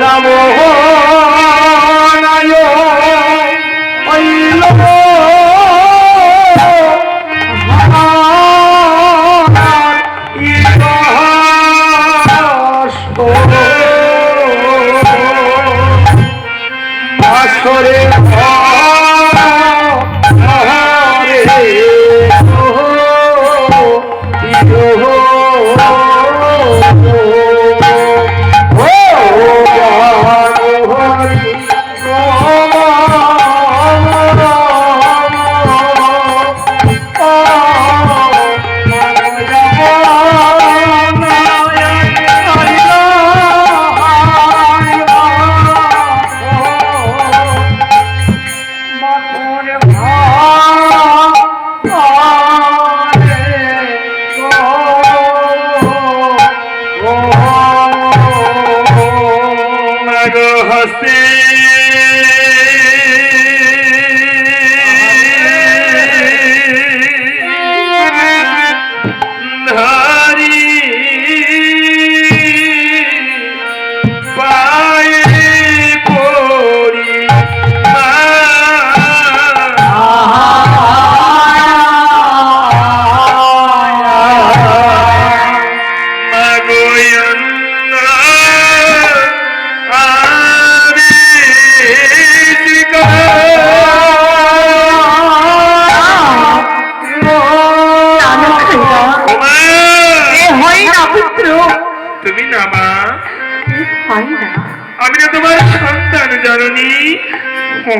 রাম নায়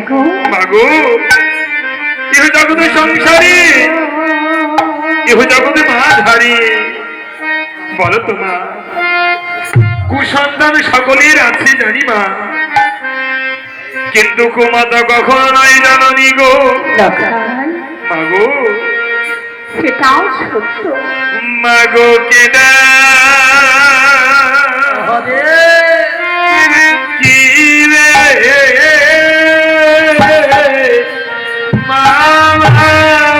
গো মাগো। ইহ জগতের সংসারে। ইহ জগতে মা ধারি বলো তো মা কুসন্তান সকলের আছে জানি মা। কিন্তু কুমাতা কখনো নয় জাননি গো? মাগো। সেটাও সত্য। মাগো কেডা? কি রে? മാമ.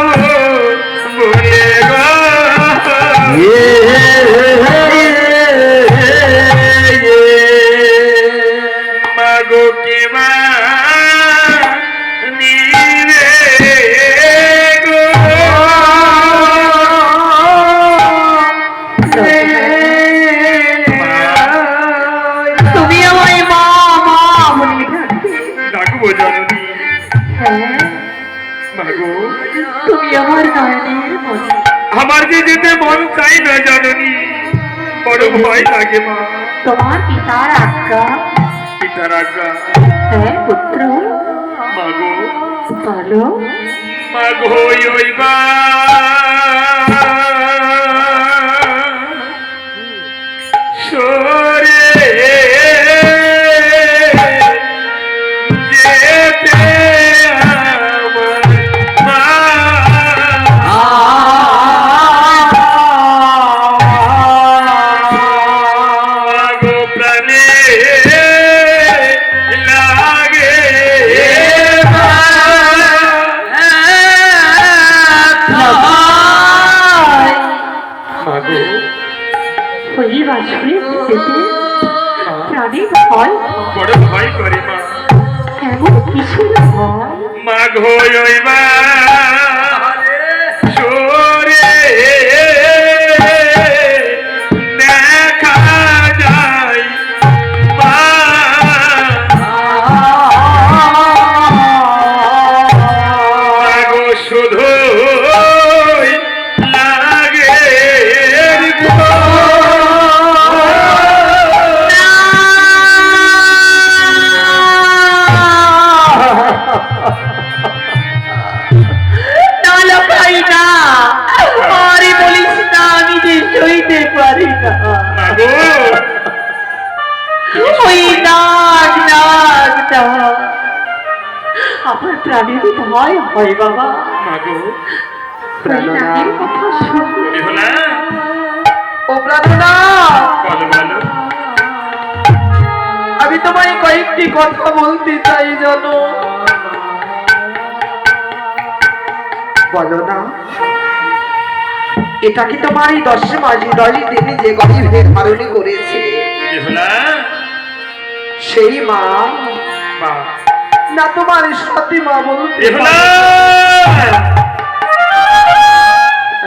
তোমার পিতার আজ্ঞা পিতার আজ্ঞা হ্যাঁ পুত্র মাগো বলো মাগো ওই বা ভয় হয় বাবা। মাগো। ওই কথা শুনলে ও প্রার্থনা বলো বলো। আমি তোমায় কয়েকটি কথা বলতে চাই জানো। বলো না। এটা কি তোমার এই দশ মাস দশ দিনে যে গরিবের ধারণী করেছে সেই মা মা। না তোমার সতী মা বলতে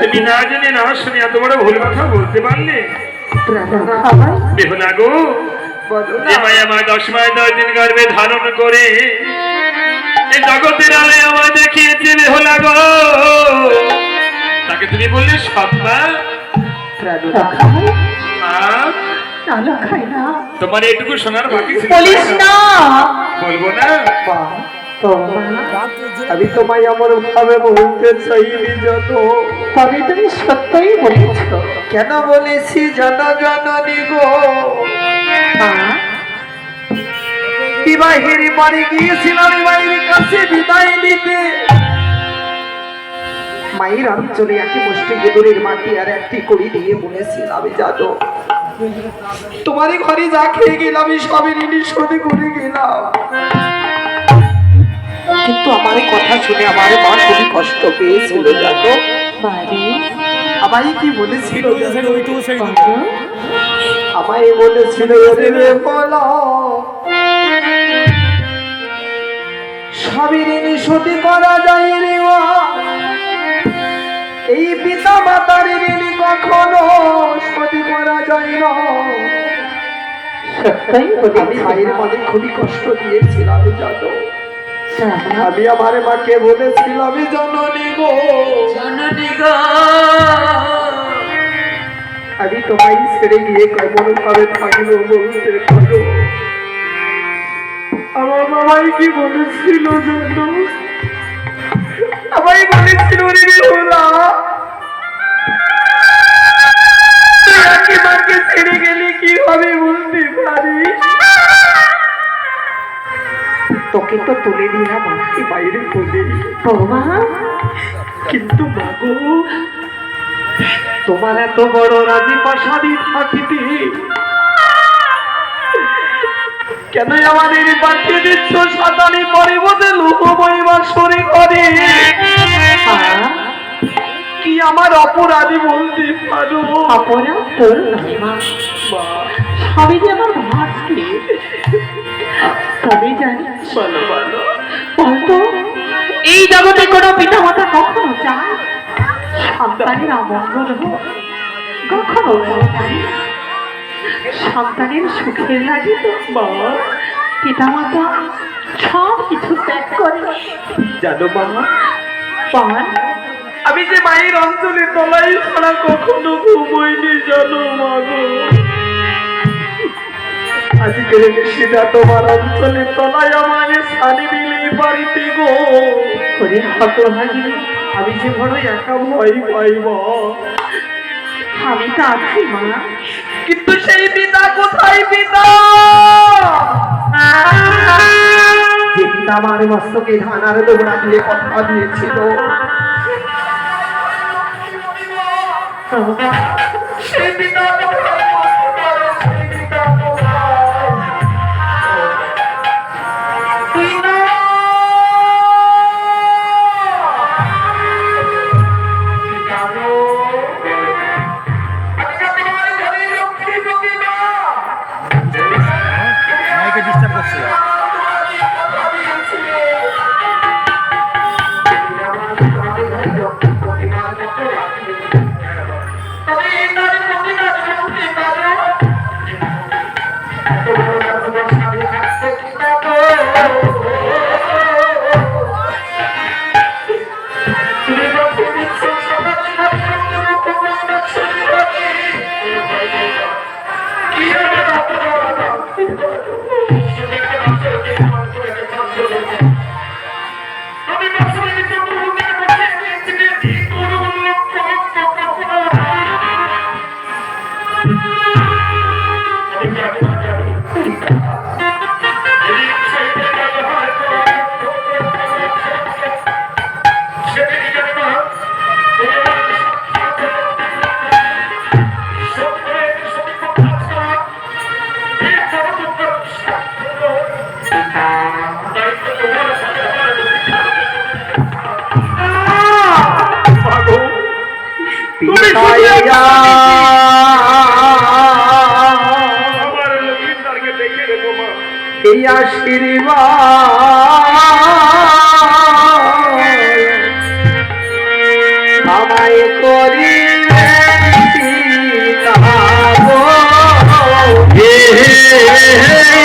তুমি না জেনে না শুনে এত বড় ভুল কথা বলতে পারলে? বেহুলা গো দশ মায় দশ দিন গর্ভে ধারণ করে এই জগতের আলে আমায় দেখিয়েছে বেহুলা গো। তাকে তুমি বললে সৎমা মা। তোমার এটুকু শোনার বাকি ছিল। বলিস না। বলব না? আমি তোমায় এমন ভাবে বলতে চাইনি জানো। তবে তুমি সত্যই বলেছ। কেন বলেছি জানো জননী গো বিবাহের বাড়ি গিয়েছিলাম বাড়ির কাছে বিদায় নিতে। মায়ের অঞ্চলে একটি মুষ্টি গেদুরের মাটি আর একটি কড়ি দিয়ে বলেছিলাম জানো। তোমার ঘরে যা খেয়ে গেলাম আমি সবই ঋণী শোধে করে গেলাম। কিন্তু আমার কথা শুনে আমার মা খুবই কষ্ট পেয়েছিল জানো? আমায় কি বলেছিল? আমায় বলেছিল রে বলো সবই ঋণী শোধে করা যায় রে মা। এই পিতা মাতার ঋণী কখনো শোধ করা যায় না। আমি মায়ের মনে খুবই কষ্ট দিয়েছিলাম জানো। আমি আমার মাকে বলেছিলাম জননী গো। জননী গো। আমি তোমায় ছেড়ে গিয়ে কেমন ভাবে থাকব বলতে পারো? আমার বাবাই কি বলেছিল জানো? আমায় বলেছিল রে বেহুলা তুই একেবারে ছেড়ে গেলে কি হবে বলতে পারি তোকে তো তুলে দিলাম আমাকে বাইরে বলে বৌমা? কিন্তু মাগো তোমার এত বড় রাজি প্রাসাদি থাকিতে কেন আমাদের পাঠিয়ে দিচ্ছ সাতানি পরে বোধে লোকময় বা সরে করে কি আমার অপরাধী বলতে পারো? অপরাধ তোর সবই যে আমার তবে জানিস বলো বলো বলতো এই জগতে কোনো পিতা মাতা কখনো চায় সন্তানের অমঙ্গল হোক কখনো সন্তানের সুখের লাগে তো পিতা মাতা সব কিছু ত্যাগ করে। জানো বাবা? পান আমি যে মায়ের অঞ্চলে তলাই ছাড়া কখনো ঘুমোইনি জানো মা গো। আজকে সেটা তোমার অঞ্চলে তলায় আমাকে সানি দিলে বাড়িতে গো। করে হতভাগিনী আমি যে বড় একা ভয় পাইব। আমি তো আছি মা। কিন্তু সেই পিতা কোথায় পিতা যে পিতা আমার মস্তকে ধানার দোবড়া দিয়ে কথা দিয়েছিল। সেই পিতা আমার লক্ষ্মীদারকে দেখে রেখো মা। এই আশীর্বাদ আমায় করি আমরা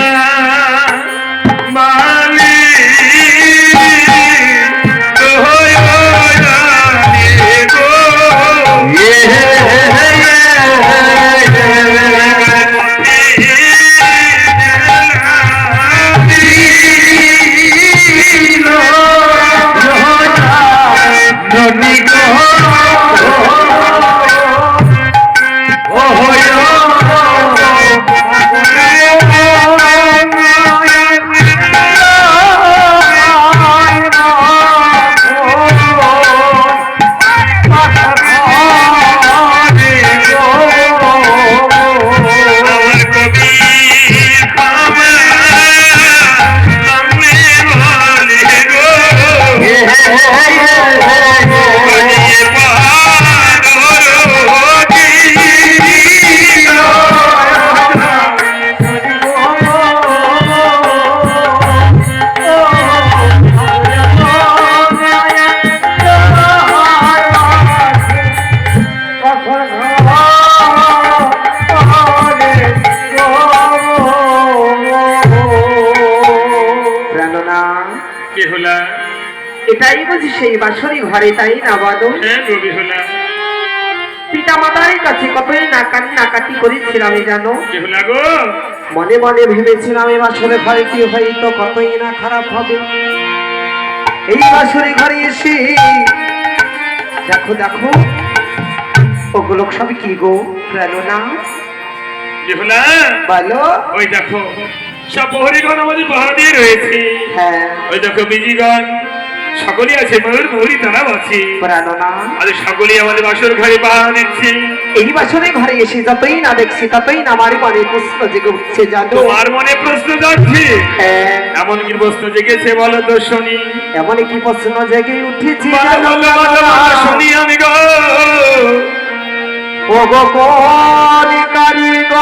এটাই বুঝি সেই বাসরি ঘরে তাই না হ্যাঁ পিতা মাতার কাছে কতই নাকানি নাকাটি করেছিলাম এই জানো? গো? মনে মনে ভেবেছিলাম এই বাসরে ঘরে কি হয়তো কতই না খারাপ হবে। এই বাসরে ঘরে এসে দেখো দেখো ওগুলো সব কি গো? প্রেরণা হলা? বলো। ওই দেখো সব প্রহরীগণ আমাদের পাহাড় দিয়ে রয়েছে। হ্যাঁ। ওই দেখো বিজিগণ সকলেই আছে ময়ূর ময়ূরী তারাও আছে। আর সকলেই আমাদের বাসর ঘরে পাহাড় দিচ্ছে। এই বাসরে ঘরে এসে যতই না দেখছি ততই না আমার মনে প্রশ্ন জেগে উঠছে জানো। তোমার মনে প্রশ্ন যাচ্ছে হ্যাঁ। এমন কি প্রশ্ন জেগেছে বলো তো শুনি। এমন কি প্রশ্ন জেগে উঠেছে শুনি আমি গো। ও গো কোন কারিগর?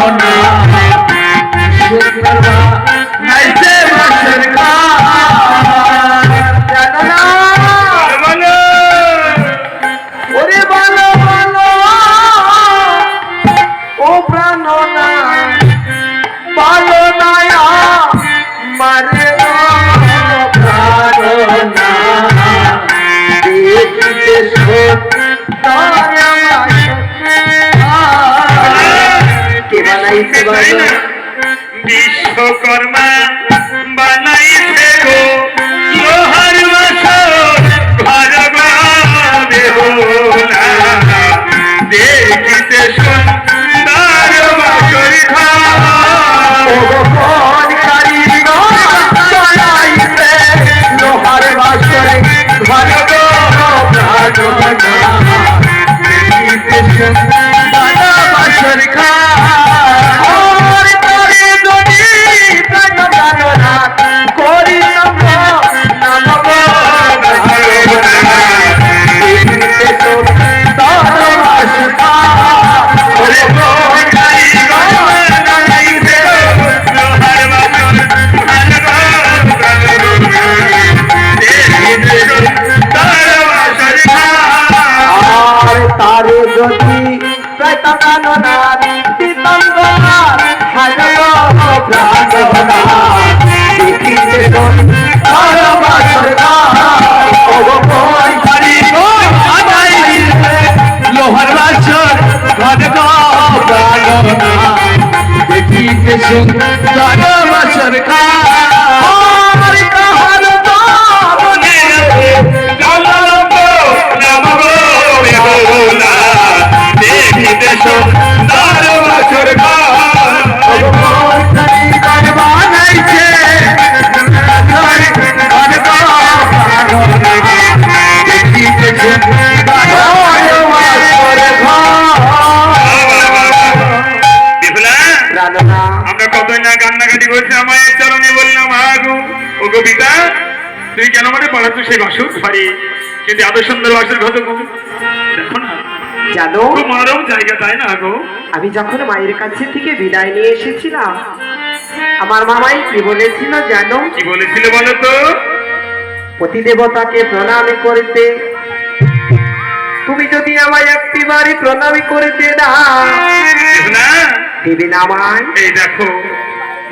প্রাণ বানাইছে তাই বিশ্বকর্মা বানাইছে গো। লোহার ঘর বাবে হোলা দেখিতে সুন্দর বাসর লোহার ঘর দেখিতে সুন্দর বাসর ঘর কবিতা তুই কেন মানে পড়াচ্ছ সেই বাসুর? ঘরে কিন্তু এত সুন্দর বাসুর ঘর দেখো না। জানো? মনোরম জায়গা তাই না গো? আমি যখন মায়ের কাছে থেকে বিদায় নিয়ে এসেছিলাম আমার মামাই কি বলেছিল জানো? কি বলেছিল বলো তো? পতি দেবতাকে প্রণাম করতে। তুমি যদি আমায় একটি বাড়ি প্রণামী করতে না না? দেবে না আমায়? এই দেখো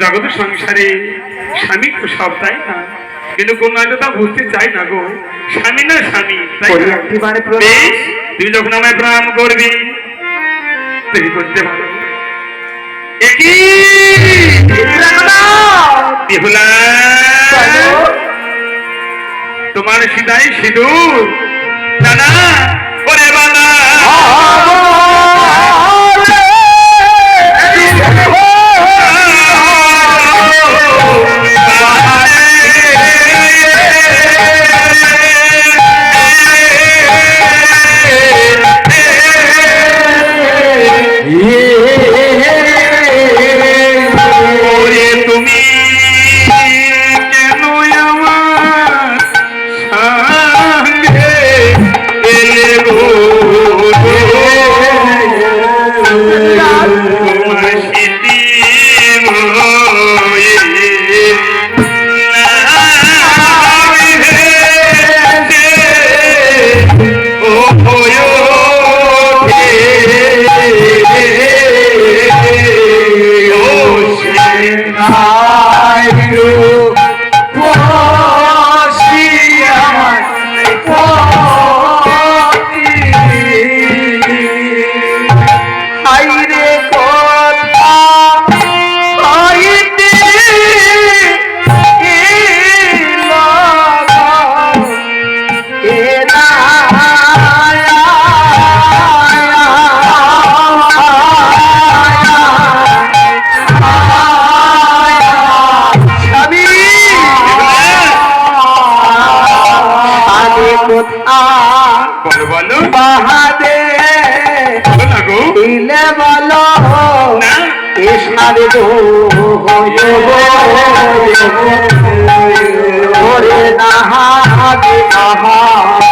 জগৎ সংসারে স্বামী তো সব তাই না? কিন্তু কোন হয়তো তা বুঝতে চাই না গো। স্বামী না স্বামী তুমি যখন আমায় প্রণাম করবি তুমি করতে পারো। একই তোমার সিদাই সিঁদুর। না না ওরে বালা না গো দিলে বলো না এসারে গো আহারে আহা